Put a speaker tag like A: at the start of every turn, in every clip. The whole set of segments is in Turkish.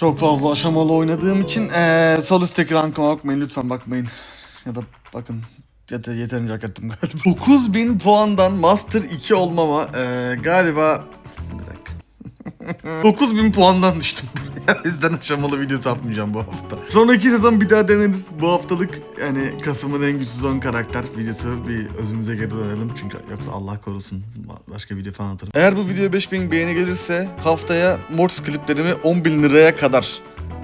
A: Çok fazla aşamalı oynadığım için eee sol üstteki rankıma bakmayın lütfen bakmayın. Ya da bakın yeter, yeterince hak ettim galiba. 9000 puandan Master 2 olmama eee, galiba... Bir dakika. 9000 puandan düştüm buraya. O yüzden aşamalı video atmayacağım bu hafta. Sonraki sezon bir daha deneriz. Bu haftalık yani Kasım'ın en güçsüz 10 karakter videosu bir özümüze geri dönelim. Çünkü yoksa Allah korusun başka video falan atarım. Eğer bu video 5000 beğeni gelirse haftaya Mortis kliplerimi 10.000 liraya kadar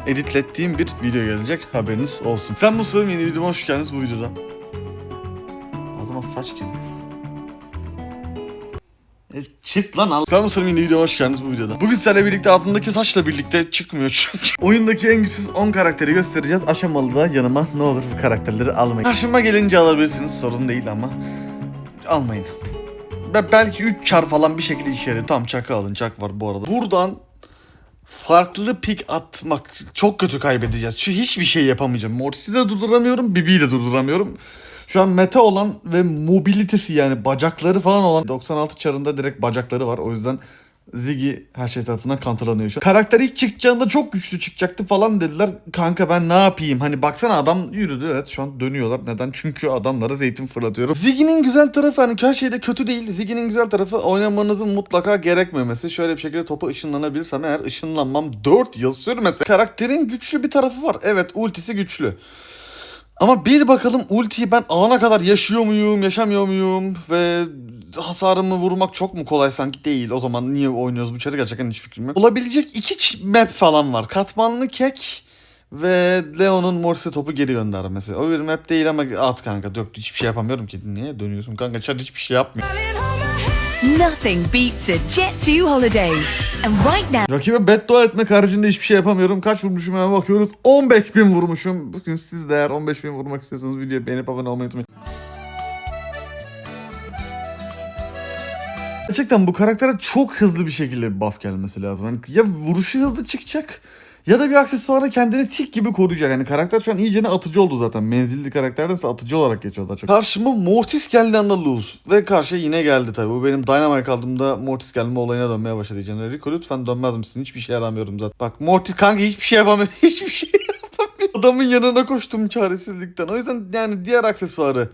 A: editlettiğim bir video gelecek. Haberiniz olsun. Sen bu sırrım yeni videoma hoş geldiniz bu videoda. Ağzıma saç geliyor. E, çık lan al. Bu sırrım yeni videoma hoş geldiniz bu videoda. Bugün sizlerle birlikte altındaki saçla birlikte çıkmıyor çünkü. Oyundaki en güçsüz 10 karakteri göstereceğiz. Aşamalı da yanıma ne olur bu karakterleri almayın. Karşıma gelince alabilirsiniz sorun değil ama almayın. Be- belki 3 çar falan bir şekilde işe yarıyor. Tamam çakı alın çak var bu arada. Buradan farklı pik atmak çok kötü kaybedeceğiz. Şu hiçbir şey yapamayacağım. Mortis'i de durduramıyorum, Bibi'yi de durduramıyorum. Şu an meta olan ve mobilitesi yani bacakları falan olan 96 çarında direkt bacakları var. O yüzden Ziggy her şey tarafından kantılanıyor şu an. Karakter ilk çıkacağında çok güçlü çıkacaktı falan dediler. Kanka ben ne yapayım? Hani baksana adam yürüdü evet şu an dönüyorlar. Neden? Çünkü adamlara zeytin fırlatıyorum. Ziggy'nin güzel tarafı hani her şeyde kötü değil. Ziggy'nin güzel tarafı oynamanızın mutlaka gerekmemesi. Şöyle bir şekilde topa ışınlanabilirsem eğer ışınlanmam 4 yıl sürmese. Karakterin güçlü bir tarafı var. Evet ultisi güçlü. Ama bir bakalım ultiyi ben alana kadar yaşıyor muyum, yaşamıyor muyum ve hasarımı vurmak çok mu kolay sanki değil. O zaman niye oynuyoruz bu içeri gerçekten hiç fikrim yok. Olabilecek iki map falan var. Katmanlı kek ve Leon'un Morse topu geri göndermesi. O bir map değil ama at kanka döktü hiçbir şey yapamıyorum ki. Niye dönüyorsun kanka çar hiçbir şey yapmıyor.
B: Nothing beats a Jet 2 holiday. And right now,
A: Rakibe beddua etmek haricinde hiçbir şey yapamıyorum. Kaç vurmuşum hemen bakıyoruz. 15 bin vurmuşum. Bugün siz de eğer 15 bin vurmak istiyorsanız videoyu beğenip abone olmayı unutmayın. Gerçekten bu karaktere çok hızlı bir şekilde bir buff gelmesi lazım. Yani ya vuruşu hızlı çıkacak ya da bir aksesuarla kendini tik gibi koruyacak. Yani karakter şu an iyicene atıcı oldu zaten. Menzilli karakterdense atıcı olarak geçiyor daha çok. Karşıma Mortis geldi anda lose. Ve karşıya yine geldi tabii. Bu benim Dynamite aldığımda Mortis gelme olayına dönmeye başladı. Caner Rico lütfen dönmez misin? Hiçbir şey yaramıyorum zaten. Bak Mortis kanka hiçbir şey yapamıyor. Hiçbir şey yapamıyor. Adamın yanına koştum çaresizlikten. O yüzden yani diğer aksesuarı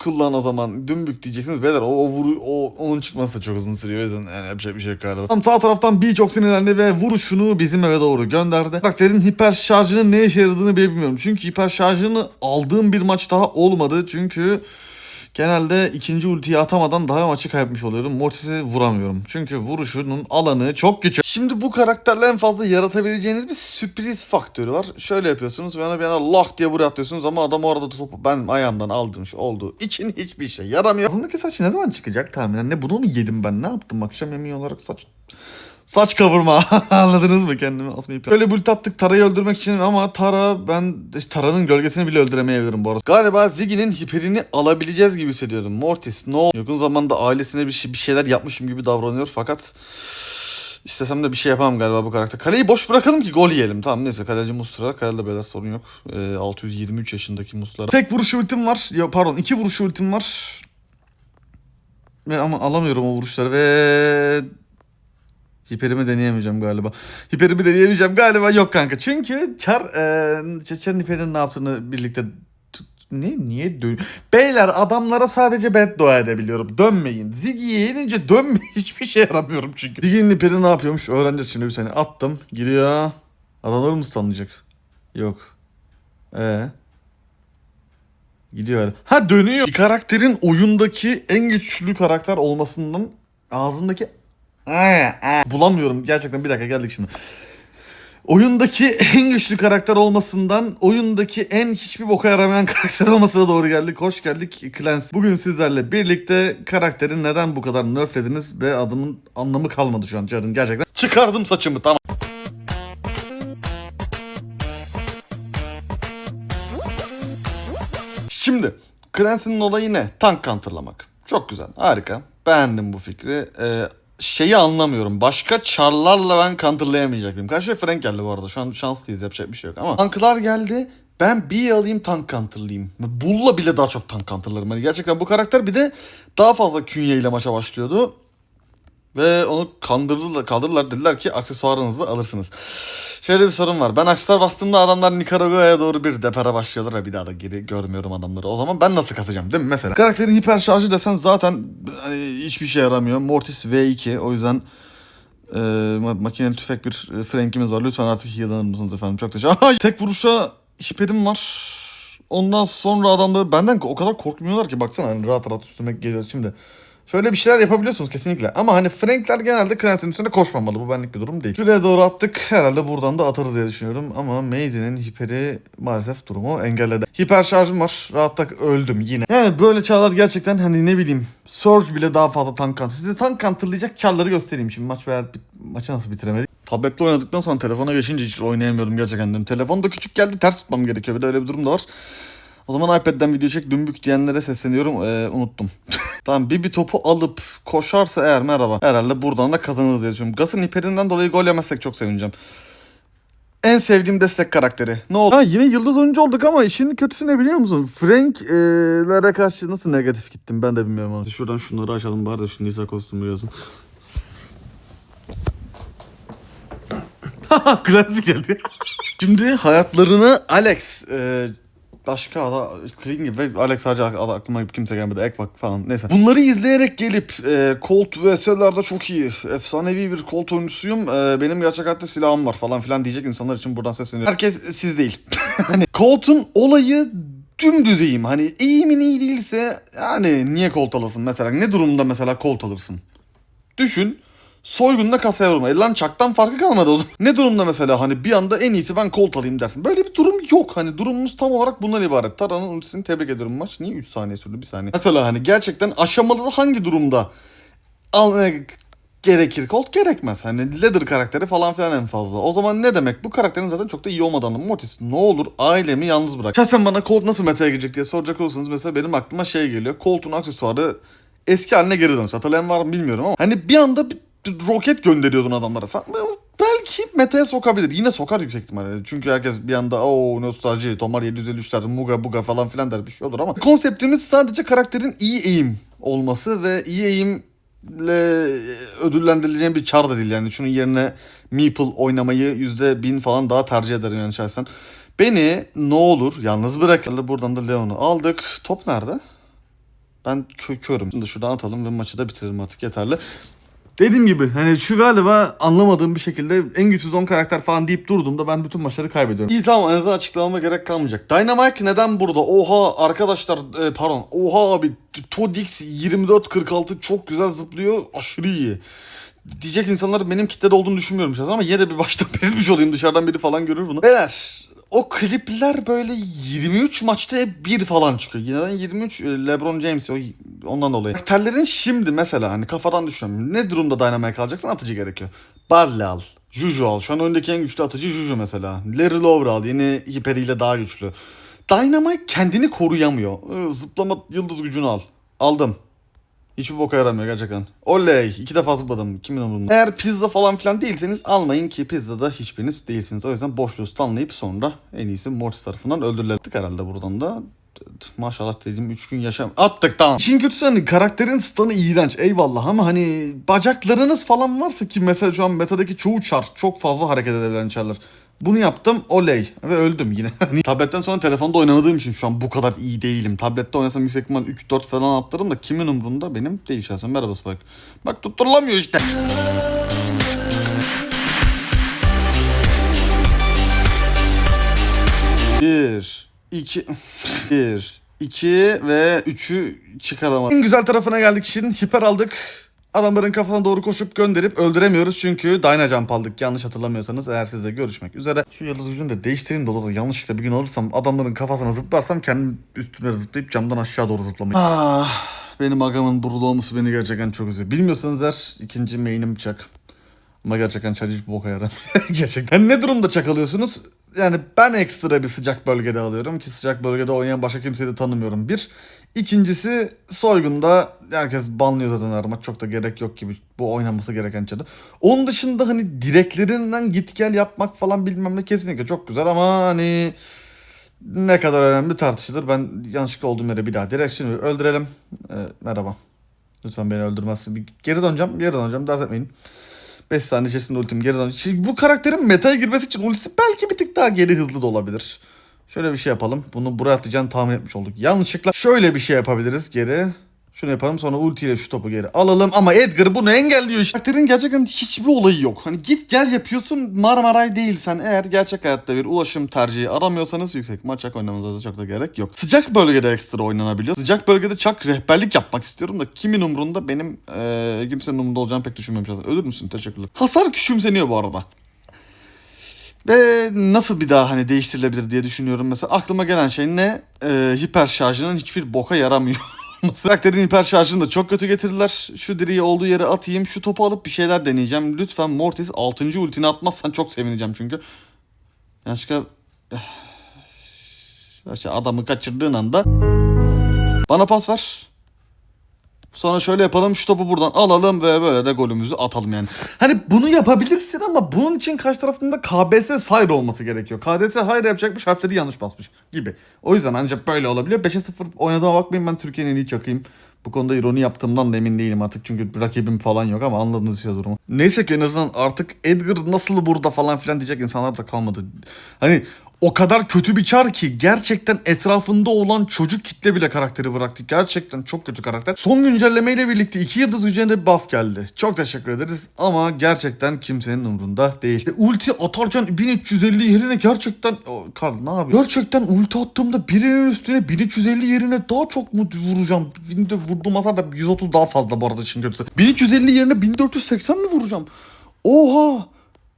A: kullan o zaman dümbük diyeceksiniz. Beyler o, o, vuru, o onun çıkması da çok uzun sürüyor. Yani yapacak bir şey yok galiba. Tam sağ taraftan B çok sinirlendi ve vuruşunu bizim eve doğru gönderdi. Karakterin hiper şarjının ne işe yaradığını bilmiyorum. Çünkü hiper şarjını aldığım bir maç daha olmadı. Çünkü genelde ikinci ultiyi atamadan daha maçı kaybetmiş oluyorum. Mortis'i vuramıyorum. Çünkü vuruşunun alanı çok küçük. Şimdi bu karakterle en fazla yaratabileceğiniz bir sürpriz faktörü var. Şöyle yapıyorsunuz. Bana bir yana lock diye buraya atıyorsunuz ama adam orada topu ben ayağımdan aldığım şey olduğu için hiçbir şey yaramıyor. Ağzımdaki saç ne zaman çıkacak tahminen? Ne bunu mu yedim ben? Ne yaptım? Akşam yemeği olarak saç Saç kavurma anladınız mı kendimi asmayı Böyle bulut attık Tara'yı öldürmek için ama Tara ben Tara'nın gölgesini bile öldüremeyebilirim bu arada. Galiba Ziggy'nin hiperini alabileceğiz gibi hissediyorum. Mortis no yakın zamanda ailesine bir, şey, bir şeyler yapmışım gibi davranıyor fakat istesem de bir şey yapamam galiba bu karakter. Kaleyi boş bırakalım ki gol yiyelim. Tamam neyse kaleci Muslera. Kalede böyle sorun yok. Ee, 623 yaşındaki Muslera. Tek vuruş ultim var. Ya pardon iki vuruş ultim var. Ve ama alamıyorum o vuruşları ve Hiperimi deneyemeyeceğim galiba. Hiperimi deneyemeyeceğim galiba yok kanka. Çünkü Çar, e, Çar'ın hiperinin ne yaptığını birlikte ne niye dön Beyler adamlara sadece beddua edebiliyorum. Dönmeyin. Ziggy'ye yenince dönme hiçbir şey yaramıyorum çünkü. Ziggy'nin hiperi ne yapıyormuş öğreneceğiz şimdi bir saniye. Attım. Giriyor. Adamları mı stunlayacak? Yok. Ee. Gidiyor. Ha dönüyor. Bir karakterin oyundaki en güçlü karakter olmasından ağzımdaki. Bulamıyorum gerçekten bir dakika geldik şimdi. Oyundaki en güçlü karakter olmasından oyundaki en hiçbir boka yaramayan karakter olmasına doğru geldik. Hoş geldik Clans. Bugün sizlerle birlikte karakterin neden bu kadar nerflediniz ve adımın anlamı kalmadı şu an Jarın gerçekten. Çıkardım saçımı tamam. Şimdi Clancy'nin olayı ne? Tank counterlamak. Çok güzel, harika. Beğendim bu fikri. Ee, şeyi anlamıyorum. Başka çarlarla ben counterlayamayacak mıyım? Karşıya Frank geldi bu arada. Şu an şanslıyız yapacak bir şey yok ama. Tanklar geldi. Ben bir alayım tank counterlayayım. Bull'la bile daha çok tank counterlarım. Hani gerçekten bu karakter bir de daha fazla künye ile maça başlıyordu. Ve onu kandırdılar, kaldırdılar dediler ki aksesuarınızı alırsınız. Şöyle bir sorun var. Ben aksesuar bastığımda adamlar Nikaragua'ya doğru bir depara başlıyorlar ve bir daha da geri görmüyorum adamları. O zaman ben nasıl kasacağım değil mi mesela? Karakterin hiper şarjı desen zaten hani hiçbir şey yaramıyor. Mortis V2 o yüzden e, ma- makineli tüfek bir e, Frank'imiz var. Lütfen artık heal'lanır mısınız efendim? Çok teşekkür Tek vuruşa hiperim var. Ondan sonra adamlar benden o kadar korkmuyorlar ki baksana hani rahat rahat üstüme geliyor şimdi. Şöyle bir şeyler yapabiliyorsunuz kesinlikle. Ama hani Frankler genelde Clancy'nin üstünde koşmamalı. Bu benlik bir durum değil. Şuraya doğru attık. Herhalde buradan da atarız diye düşünüyorum. Ama Maisie'nin hiperi maalesef durumu engelledi. Hiper şarjım var. Rahatta öldüm yine. Yani böyle çağlar gerçekten hani ne bileyim Surge bile daha fazla tank counter. Size tank counterlayacak çarları göstereyim şimdi. Maç veya maçı nasıl bitiremedik. Tabletle oynadıktan sonra telefona geçince hiç oynayamıyorum gerçekten. Dedim. Telefon da küçük geldi ters tutmam gerekiyor. Bir de öyle bir durum da var. O zaman iPad'den video çek dümbük diyenlere sesleniyorum. Ee, unuttum. tamam bir bir topu alıp koşarsa eğer merhaba. Herhalde buradan da kazanırız diye düşünüyorum. Gas'ın hiperinden dolayı gol yemezsek çok sevineceğim. En sevdiğim destek karakteri. Ne oldu? Ha yine yıldız oyuncu olduk ama işin kötüsü ne biliyor musun? Frank'lere karşı nasıl negatif gittim ben de bilmiyorum onu. Şuradan şunları açalım bari de şu Nisa kostümü yazın. Klasik geldi. Şimdi hayatlarını Alex e, başka ada Kling ve Alex ak- aklıma kimse gelmedi. Ekvak falan neyse. Bunları izleyerek gelip e, Colt vs'lerde çok iyi. Efsanevi bir Colt oyuncusuyum. E, benim gerçek hayatta silahım var falan filan diyecek insanlar için buradan sesleniyorum. Herkes siz değil. hani Colt'un olayı dümdüzeyim. Hani eğimin iyi değilse yani niye Colt alasın mesela? Ne durumda mesela Colt alırsın? Düşün. Soygunda kasaya vurma. E lan çaktan farkı kalmadı o zaman. Ne durumda mesela hani bir anda en iyisi ben Colt alayım dersin. Böyle bir durum yok. Hani durumumuz tam olarak bundan ibaret. Tara'nın ultisini tebrik ediyorum maç. Niye 3 saniye sürdü? 1 saniye. Mesela hani gerçekten aşamalı hangi durumda almaya gerekir Colt gerekmez. Hani Leather karakteri falan filan en fazla. O zaman ne demek? Bu karakterin zaten çok da iyi olmadığını Mortis ne olur ailemi yalnız bırak. Şahsen bana Colt nasıl meta'ya girecek diye soracak olursanız mesela benim aklıma şey geliyor. Colt'un aksesuarı eski haline geri dönse. Hatırlayan var mı bilmiyorum ama hani bir anda bir roket gönderiyordun adamlara falan. Belki meta'ya sokabilir. Yine sokar yüksek ihtimalle. Çünkü herkes bir anda o nostalji, Tomar 753'ler, Muga Buga falan filan der bir şey olur ama konseptimiz sadece karakterin iyi eğim olması ve iyi eğimle ödüllendirileceğin bir çar da değil yani. Şunun yerine Meeple oynamayı yüzde bin falan daha tercih ederim yani şahsen. Beni ne olur yalnız bırakın. Buradan da Leon'u aldık. Top nerede? Ben kö körüm. Şimdi şuradan atalım ve maçı da bitirelim artık yeterli. Dediğim gibi hani şu galiba anlamadığım bir şekilde en güçsüz 10 karakter falan deyip durduğumda ben bütün maçları kaybediyorum. İyi tamam en azından açıklamama gerek kalmayacak. Dynamite neden burada? Oha arkadaşlar e, pardon. Oha abi Todix 24-46 çok güzel zıplıyor. Aşırı iyi. Diyecek insanlar benim kitlede olduğunu düşünmüyorum şahsen ama yine de bir baştan bezmiş olayım dışarıdan biri falan görür bunu. Beyler o klipler böyle 23 maçta hep bir falan çıkıyor. Yine 23 e, LeBron James o ondan dolayı. Karakterlerin şimdi mesela hani kafadan düşünüyorum. Ne durumda Dynamite alacaksın atıcı gerekiyor. Barley al. Juju al. Şu an öndeki en güçlü atıcı Juju mesela. Larry Lower al. Yeni hiperiyle daha güçlü. Dynamite kendini koruyamıyor. Ee, Zıplama yıldız gücünü al. Aldım. Hiçbir boka yaramıyor gerçekten. Oley. iki defa zıpladım. Kimin umurunda? Eğer pizza falan filan değilseniz almayın ki pizzada hiçbiriniz değilsiniz. O yüzden boşluğu stunlayıp sonra en iyisi Mortis tarafından öldürüldük herhalde buradan da. Maşallah dediğim 3 gün yaşam. Attık tamam. İşin kötüsü hani karakterin stun'ı iğrenç eyvallah ama hani bacaklarınız falan varsa ki mesela şu an metadaki çoğu çar çok fazla hareket edebilen çarlar. Bunu yaptım oley ve öldüm yine. Hani Tabletten sonra telefonda oynamadığım için şu an bu kadar iyi değilim. Tablette oynasam yüksek ihtimal 3-4 falan atlarım da kimin umrunda benim değil şahsen. Merhaba Spike. Bak tutturulamıyor işte. Bir, iki, bir, iki ve üçü çıkaramadım. En güzel tarafına geldik şimdi. Hiper aldık. Adamların kafasına doğru koşup gönderip öldüremiyoruz çünkü Dyna Jump aldık yanlış hatırlamıyorsanız eğer sizle görüşmek üzere. Şu yıldız gücünü de değiştireyim de olur yanlışlıkla bir gün alırsam adamların kafasına zıplarsam kendim üstüne zıplayıp camdan aşağı doğru zıplamayı. Ah, benim agamın burada olması beni gerçekten çok üzüyor. Bilmiyorsanız eğer ikinci main'im çak. Ama gerçekten çay hiç boka yaram. gerçekten ne durumda çak alıyorsunuz? Yani ben ekstra bir sıcak bölgede alıyorum ki sıcak bölgede oynayan başka kimseyi de tanımıyorum. Bir. İkincisi soygunda herkes banlıyor zaten her maç. Çok da gerek yok gibi bu oynaması gereken çadı. Onun dışında hani direklerinden git gel yapmak falan bilmem ne kesinlikle çok güzel ama hani ne kadar önemli tartışılır. Ben yanlışlıkla olduğum yere bir daha şimdi öldürelim. Ee, merhaba. Lütfen beni öldürmezsin. Bir geri döneceğim. Geri döneceğim. Dert etmeyin. 5 saniye içerisinde ultim geri dön. Şimdi bu karakterin metaya girmesi için ultisi belki bir tık daha geri hızlı da olabilir. Şöyle bir şey yapalım. Bunu buraya atacağını tahmin etmiş olduk. Yanlışlıkla şöyle bir şey yapabiliriz geri. Şunu yapalım sonra ultiyle şu topu geri alalım ama Edgar bunu engelliyor. Karakterin gerçekten hiçbir olayı yok. Hani git gel yapıyorsun Marmaray değilsen eğer gerçek hayatta bir ulaşım tercihi aramıyorsanız yüksek maçak oynamanıza çok da gerek yok. Sıcak bölgede ekstra oynanabiliyor. Sıcak bölgede çak rehberlik yapmak istiyorum da kimin umrunda benim eee kimsenin umrunda olacağını pek zaten. Ölür müsün? Teşekkürler. Hasar küçümseniyor bu arada. Ve nasıl bir daha hani değiştirilebilir diye düşünüyorum. Mesela aklıma gelen şey ne? Ee, hiper şarjının hiçbir boka yaramıyor. Karakterin hiper şarjını da çok kötü getirdiler. Şu diriyi olduğu yere atayım. Şu topu alıp bir şeyler deneyeceğim. Lütfen Mortis 6. ultini atmazsan çok sevineceğim çünkü. Yanlışlıkla işte adamı kaçırdığın anda bana pas ver. Sonra şöyle yapalım şu topu buradan alalım ve böyle de golümüzü atalım yani. Hani bunu yapabilirsin ama bunun için karşı tarafında KBS Sayre olması gerekiyor. KDS Hayır yapacakmış harfleri yanlış basmış gibi. O yüzden ancak böyle olabiliyor. 5'e 0 oynadığıma bakmayın ben Türkiye'nin en iyi çakayım. Bu konuda ironi yaptığımdan da emin değilim artık çünkü rakibim falan yok ama anladınız ya durumu. Neyse ki en azından artık Edgar nasıl burada falan filan diyecek insanlar da kalmadı. Hani o kadar kötü bir çar ki gerçekten etrafında olan çocuk kitle bile karakteri bıraktı. Gerçekten çok kötü karakter. Son güncellemeyle birlikte iki yıldız gücüne bir buff geldi. Çok teşekkür ederiz ama gerçekten kimsenin umrunda değil. E, ulti atarken 1350 yerine gerçekten... Karl ne yapıyor? Gerçekten ulti attığımda birinin üstüne 1350 yerine daha çok mu vuracağım? Şimdi vurduğum hasar da 130 daha fazla bu arada için kötüsü. 1350 yerine 1480 mi vuracağım? Oha!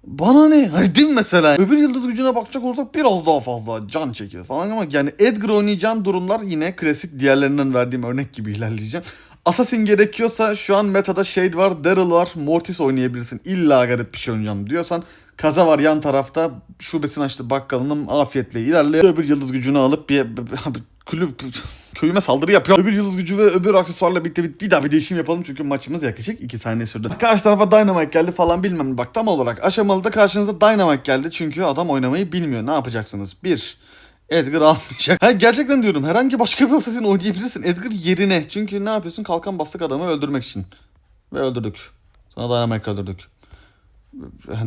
A: Bana ne? Hani değil mi mesela? Öbür yıldız gücüne bakacak olursak biraz daha fazla can çekiyor falan ama yani Edgar oynayacağım durumlar yine klasik diğerlerinden verdiğim örnek gibi ilerleyeceğim. Assassin gerekiyorsa şu an metada Shade var, Daryl var, Mortis oynayabilirsin. İlla garip bir şey oynayacağım diyorsan Kaza var yan tarafta şubesini açtı bakkalının afiyetle ilerliyor. Öbür yıldız gücünü alıp bir, bir, bir kulüp köyüme saldırı yapıyor. Öbür yıldız gücü ve öbür aksesuarla birlikte bir, bir daha bir değişim yapalım çünkü maçımız yaklaşık 2 saniye sürdü. Karşı tarafa Dynamite geldi falan bilmem bak tam olarak aşamalı da karşınıza Dynamite geldi çünkü adam oynamayı bilmiyor. Ne yapacaksınız? Bir, Edgar almayacak. Ha, gerçekten diyorum herhangi başka bir assassin oynayabilirsin Edgar yerine. Çünkü ne yapıyorsun? Kalkan bastık adamı öldürmek için. Ve öldürdük. Sonra Dynamite öldürdük.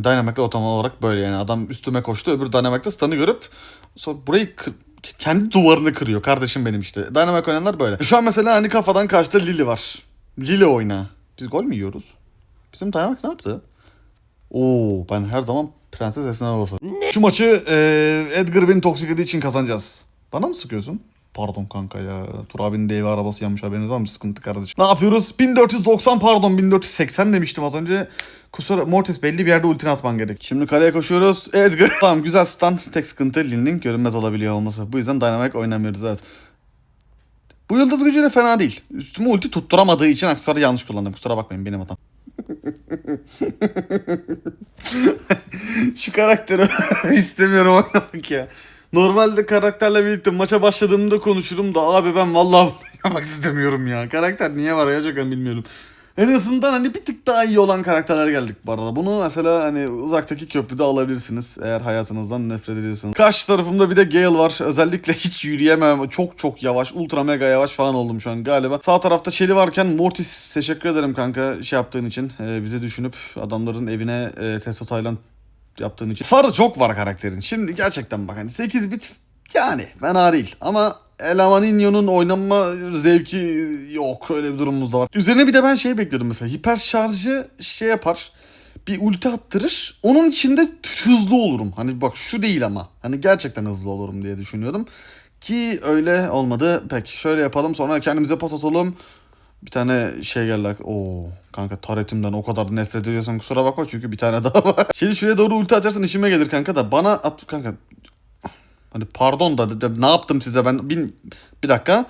A: Dynamic'le otomatik olarak böyle yani adam üstüme koştu öbür Dynamic'le stun'ı görüp sonra burayı kır- kendi duvarını kırıyor kardeşim benim işte. Dynamic oynayanlar böyle. Şu an mesela hani kafadan karşıda Lily var. Lily oyna. Biz gol mü yiyoruz? Bizim Dynamic ne yaptı? Oo ben her zaman Prenses Esna. Şu maçı e, Edgar beni toksiklediği için kazanacağız. Bana mı sıkıyorsun? Pardon kanka ya. Tur abinin de arabası yanmış haberiniz var mı? Sıkıntı kardeşim. Ne yapıyoruz? 1490 pardon 1480 demiştim az önce. Kusura Mortis belli bir yerde ultini atman gerek. Şimdi kaleye koşuyoruz. Edgar. tamam güzel stun. Tek sıkıntı Lin'in görünmez olabiliyor olması. Bu yüzden Dynamic oynamıyoruz evet. Bu yıldız gücü de fena değil. Üstüme ulti tutturamadığı için aksesuarı yanlış kullandım. Kusura bakmayın benim hatam. Şu karakteri istemiyorum oynamak ya. Normalde karakterle birlikte maça başladığımda konuşurum da abi ben vallahi oynamak istemiyorum ya. Karakter niye var gerçekten bilmiyorum. En azından hani bir tık daha iyi olan karakterler geldik bu arada. Bunu mesela hani uzaktaki köprüde alabilirsiniz eğer hayatınızdan nefret ediyorsanız. Karşı tarafımda bir de Gale var. Özellikle hiç yürüyemem. Çok çok yavaş. Ultra mega yavaş falan oldum şu an galiba. Sağ tarafta Shelly varken Mortis teşekkür ederim kanka şey yaptığın için. Ee, bize düşünüp adamların evine e, Testo Tayland yaptığın için. Sarı çok var karakterin. Şimdi gerçekten bak hani 8 bit yani fena değil ama Elamaninho'nun oynanma zevki yok. Öyle bir durumumuz da var. Üzerine bir de ben şey bekliyordum mesela. Hiper şarjı şey yapar. Bir ulti attırır. Onun içinde hızlı olurum. Hani bak şu değil ama. Hani gerçekten hızlı olurum diye düşünüyordum. Ki öyle olmadı. Peki şöyle yapalım sonra kendimize pas atalım. Bir tane şey geldi. Oo kanka taretimden o kadar nefret ediyorsan kusura bakma çünkü bir tane daha var. Şimdi şuraya doğru ulti atarsan işime gelir kanka da bana at kanka. Hani pardon da, da ne yaptım size ben bin, bir dakika.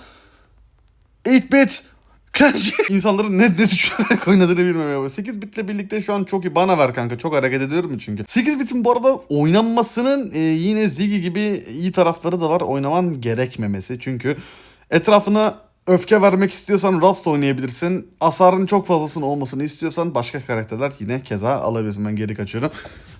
A: 8 bit. İnsanların ne, ne düşünerek oynadığını bilmiyorum. 8 bitle birlikte şu an çok iyi. Bana ver kanka. Çok hareket ediyorum çünkü. 8 bitin bu arada oynanmasının e, yine Ziggy gibi iyi tarafları da var. Oynaman gerekmemesi. Çünkü etrafına öfke vermek istiyorsan Rust oynayabilirsin. Hasarın çok fazlasının olmasını istiyorsan başka karakterler yine keza alabilirsin. Ben geri kaçıyorum.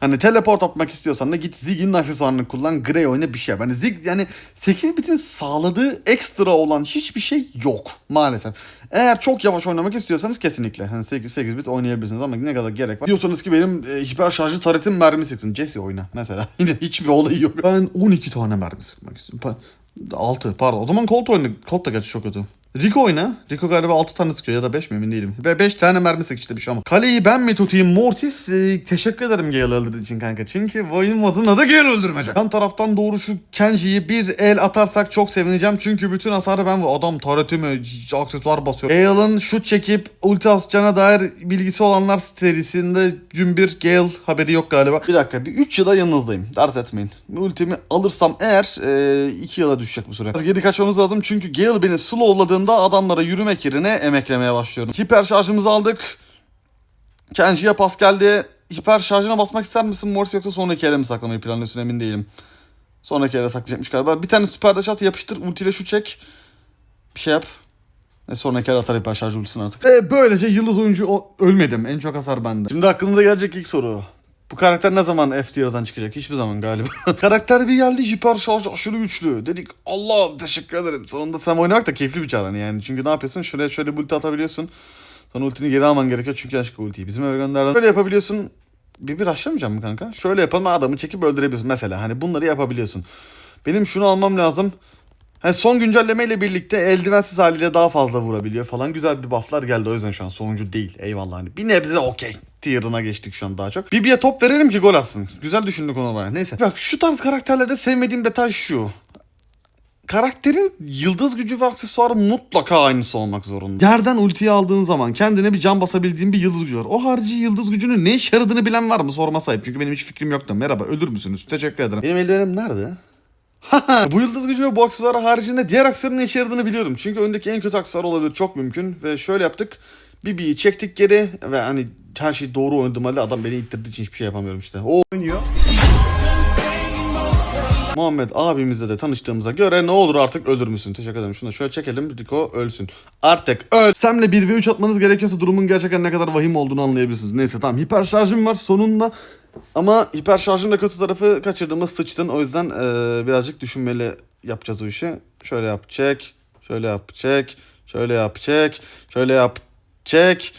A: Hani teleport atmak istiyorsan da git Ziggy'nin aksesuarını kullan. Grey oyna bir şey yap. Hani Zig yani 8 bitin sağladığı ekstra olan hiçbir şey yok maalesef. Eğer çok yavaş oynamak istiyorsanız kesinlikle. Hani 8, 8 bit oynayabilirsiniz ama ne kadar gerek var. Diyorsanız ki benim e, hiper şarjı taretim mermi sıksın. Jesse oyna mesela. Yine hiçbir olayı yok. Ben 12 tane mermi sıkmak istiyorum. Pa- 6 pardon. O zaman Colt oyna. Colt da gerçi çok kötü. Rico oyna. Rico galiba 6 tane sıkıyor ya da 5 mi emin değilim. Ve 5 tane mermi sık işte bir şey ama. Kaleyi ben mi tutayım Mortis? Ee, teşekkür ederim Gale öldürdüğün için kanka. Çünkü bu oyunun modunun adı Gale öldürmece. Yan taraftan doğru şu Kenji'yi bir el atarsak çok sevineceğim. Çünkü bütün hasarı ben adam taretimi aksesuar basıyor. Gale'ın şut çekip ulti atacağına dair bilgisi olanlar serisinde gün bir Gale haberi yok galiba. Bir dakika bir 3 yıla yanınızdayım. Dert etmeyin. Ultimi alırsam eğer 2 yıla düşecek bu süre. Biraz geri kaçmamız lazım çünkü Gale beni slowladığında adamlara yürümek yerine emeklemeye başlıyorum. Hiper şarjımızı aldık. Kenji'ye pas geldi. Hiper şarjına basmak ister misin Morris yoksa sonraki ele mi saklamayı planlıyorsun emin değilim. Sonraki ele saklayacakmış galiba. Bir tane süper dash at yapıştır ultiyle şu çek. Bir şey yap. Ve sonraki el atar hiper şarj ultisini artık. Ve böylece yıldız oyuncu o- ölmedim. En çok hasar bende. Şimdi aklınıza gelecek ilk soru. Bu karakter ne zaman F tier'dan çıkacak? Hiçbir zaman galiba. karakter bir geldi hiper şarj aşırı güçlü. Dedik Allah teşekkür ederim. Sonunda sen oynamak da keyifli bir hani yani. Çünkü ne yapıyorsun? Şuraya şöyle ulti atabiliyorsun. Sonra ultini geri alman gerekiyor çünkü aşkı ultiyi bizim eve gönderdin. Böyle yapabiliyorsun. Bir bir aşlamayacağım mı kanka? Şöyle yapalım adamı çekip öldürebiliyorsun mesela. Hani bunları yapabiliyorsun. Benim şunu almam lazım. Hani son güncellemeyle birlikte eldivensiz haliyle daha fazla vurabiliyor falan. Güzel bir bufflar geldi o yüzden şu an sonuncu değil. Eyvallah hani. Bir nebze okey. Tier'ına geçtik şu an daha çok. Bibi'ye top verelim ki gol atsın. Güzel düşündük ona baya. Neyse. Bak şu tarz karakterlerde sevmediğim detay şu karakterin yıldız gücü ve aksesuarı mutlaka aynısı olmak zorunda. Yerden ultiyi aldığın zaman kendine bir can basabildiğin bir yıldız gücü var. O harici yıldız gücünün ne işe yaradığını bilen var mı? Sorma sahip. Çünkü benim hiç fikrim yoktu. Merhaba ölür müsünüz? Teşekkür ederim. Benim eldivenim nerede? bu yıldız gücü ve bu aksesuar haricinde diğer aksesuarın ne işe yaradığını biliyorum. Çünkü öndeki en kötü aksesuar olabilir. Çok mümkün. Ve şöyle yaptık. Bibi'yi çektik geri ve hani her şey doğru oynadım halde adam beni ittirdiği için hiçbir şey yapamıyorum işte. O oynuyor. Muhammed abimizle de tanıştığımıza göre ne olur artık ölür müsün? Teşekkür ederim. Şunu da şöyle çekelim. Rico ölsün. Artık öl. Sem'le 1 ve 3 atmanız gerekiyorsa durumun gerçekten ne kadar vahim olduğunu anlayabilirsiniz. Neyse tamam hiper şarjım var sonunda. Ama hiper şarjın da kötü tarafı kaçırdığımız sıçtın. O yüzden eee, birazcık düşünmeli yapacağız o işi. Şöyle yap çek. Şöyle yap çek. Şöyle yap çek. Şöyle yap çek.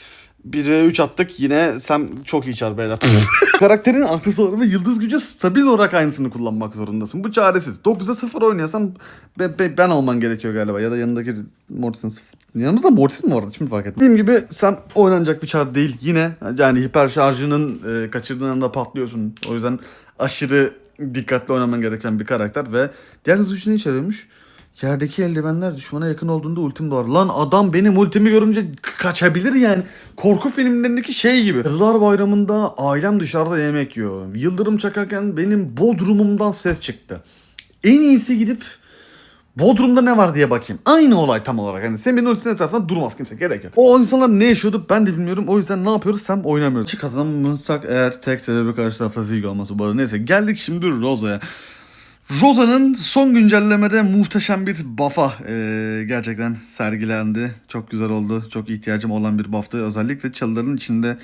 A: 1 ve 3 attık yine Sam çok iyi çar beyler. Karakterin aksesuarı ve yıldız gücü stabil olarak aynısını kullanmak zorundasın. Bu çaresiz. 9'a 0 oynuyorsan ben, ben, ben olman gerekiyor galiba. Ya da yanındaki Mortis'in 0. Yanımızda Mortis mi vardı? Şimdi fark ettim. Dediğim gibi Sam oynanacak bir çar değil. Yine yani hiper şarjının e, kaçırdığın anda patlıyorsun. O yüzden aşırı dikkatli oynaman gereken bir karakter ve diğer hızlı ne işe yarıyormuş? Yerdeki eldivenler düşmana yakın olduğunda ultim doğar. Lan adam benim ultimi görünce kaçabilir yani. Korku filmlerindeki şey gibi. Yıllar bayramında ailem dışarıda yemek yiyor. Yıldırım çakarken benim bodrumumdan ses çıktı. En iyisi gidip Bodrum'da ne var diye bakayım. Aynı olay tam olarak. Hani Semih'in ultisinin etrafında durmaz kimse gerek yok. O insanlar ne yaşıyordu ben de bilmiyorum. O yüzden ne yapıyoruz? Sem oynamıyoruz. Ki kazanmışsak eğer tek sebebi karşı tarafta Zig olması bu arada. Neyse geldik şimdi Rosa'ya. Rosa'nın son güncellemede muhteşem bir buff'a eee, gerçekten sergilendi. Çok güzel oldu. Çok ihtiyacım olan bir buff'tı. Özellikle çalıların içinde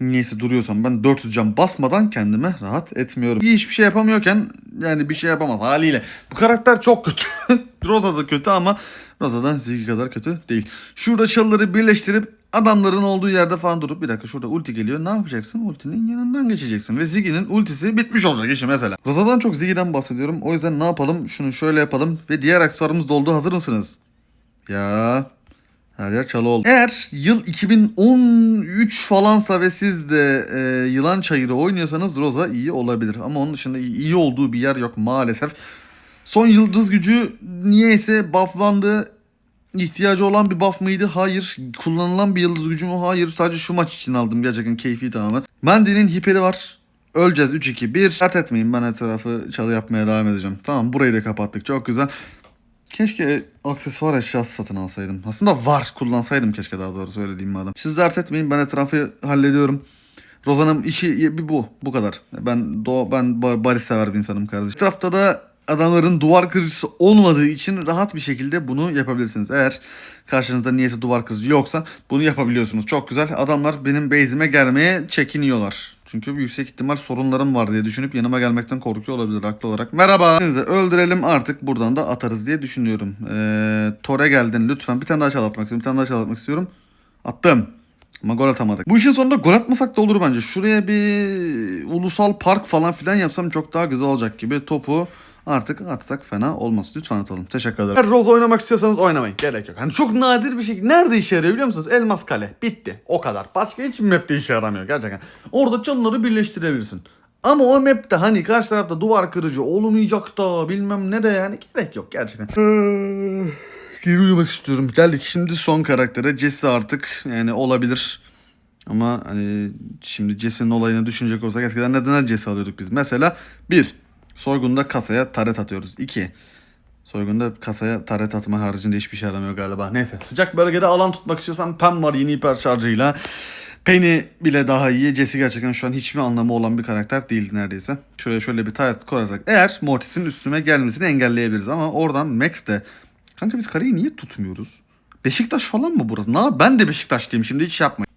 A: neyse duruyorsam ben 400 can basmadan kendime rahat etmiyorum. Bir hiçbir şey yapamıyorken yani bir şey yapamaz haliyle. Bu karakter çok kötü. Rosa da kötü ama Rosa da Ziggy kadar kötü değil. Şurada çalıları birleştirip adamların olduğu yerde falan durup bir dakika şurada ulti geliyor. Ne yapacaksın? Ultinin yanından geçeceksin. Ve Ziggy'nin ultisi bitmiş olacak işi mesela. Rosa'dan çok Ziggy'den bahsediyorum. O yüzden ne yapalım? Şunu şöyle yapalım. Ve diğer aksesuarımız da oldu. Hazır mısınız? Ya her yer çalı oldu. Eğer yıl 2013 falansa ve siz de e, yılan çayırı oynuyorsanız Rosa iyi olabilir. Ama onun dışında iyi, iyi olduğu bir yer yok maalesef. Son yıldız gücü niyeyse bufflandı. İhtiyacı olan bir buff mıydı? Hayır. Kullanılan bir yıldız gücü mü? Hayır. Sadece şu maç için aldım. Gerçekten keyfi tamamen. Mandy'nin hiperi var. Öleceğiz 3-2-1. Dert etmeyin ben etrafı çalı yapmaya devam edeceğim. Tamam burayı da kapattık. Çok güzel. Keşke aksesuar eşyası satın alsaydım. Aslında var kullansaydım keşke daha doğru söylediğim madem. Siz dert etmeyin ben etrafı hallediyorum. Rozan'ın işi bu. Bu kadar. Ben do ben bar, barış sever bir insanım kardeşim. Etrafta da adamların duvar kırıcısı olmadığı için rahat bir şekilde bunu yapabilirsiniz. Eğer karşınızda niyeyse duvar kırıcı yoksa bunu yapabiliyorsunuz. Çok güzel. Adamlar benim base'ime gelmeye çekiniyorlar. Çünkü yüksek ihtimal sorunlarım var diye düşünüp yanıma gelmekten korkuyor olabilir haklı olarak. Merhaba. Öldürelim artık buradan da atarız diye düşünüyorum. Ee, Tore geldin lütfen bir tane daha çalatmak istiyorum. Bir tane daha çalatmak istiyorum. Attım. Ama gol atamadık. Bu işin sonunda gol atmasak da olur bence. Şuraya bir ulusal park falan filan yapsam çok daha güzel olacak gibi. Topu artık atsak fena olmaz. Lütfen atalım. Teşekkür ederim. Eğer Rose oynamak istiyorsanız oynamayın. Gerek yok. Hani çok nadir bir şey. Nerede işe yarıyor biliyor musunuz? Elmas kale. Bitti. O kadar. Başka hiçbir map'te işe yaramıyor gerçekten. Orada çalıları birleştirebilirsin. Ama o map'te hani karşı tarafta duvar kırıcı olmayacak da bilmem ne de yani gerek yok gerçekten. Geri uyumak istiyorum. Geldik şimdi son karaktere. Jesse artık yani olabilir. Ama hani şimdi Jesse'nin olayını düşünecek olsak eskiden neden Jesse alıyorduk biz? Mesela bir Soygunda kasaya taret atıyoruz. 2. Soygunda kasaya taret atma haricinde hiçbir şey yaramıyor galiba. Neyse sıcak bölgede alan tutmak istiyorsan Pem var yeni hiper şarjıyla. Penny bile daha iyi. Jesse gerçekten şu an hiçbir anlamı olan bir karakter değildi neredeyse. Şöyle şöyle bir taret koyarsak eğer Mortis'in üstüme gelmesini engelleyebiliriz ama oradan Max de Kanka biz kareyi niye tutmuyoruz? Beşiktaş falan mı burası? Na ben de Beşiktaşlıyım şimdi hiç yapmayın.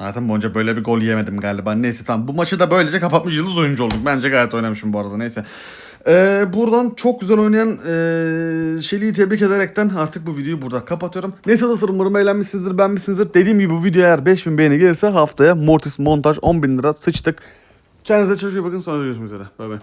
A: Hayatım boyunca böyle bir gol yemedim galiba. Neyse tamam. Bu maçı da böylece kapatmış yıldız oyuncu olduk. Bence gayet oynamışım bu arada. Neyse. Ee, buradan çok güzel oynayan ee, Şeli'yi tebrik ederekten artık bu videoyu burada kapatıyorum. Neyse dostlarım umarım eğlenmişsinizdir, beğenmişsinizdir. Dediğim gibi bu videoya eğer 5000 beğeni gelirse haftaya Mortis montaj 10.000 lira sıçtık. Kendinize çok iyi bakın sonra görüşmek üzere. Bay bay.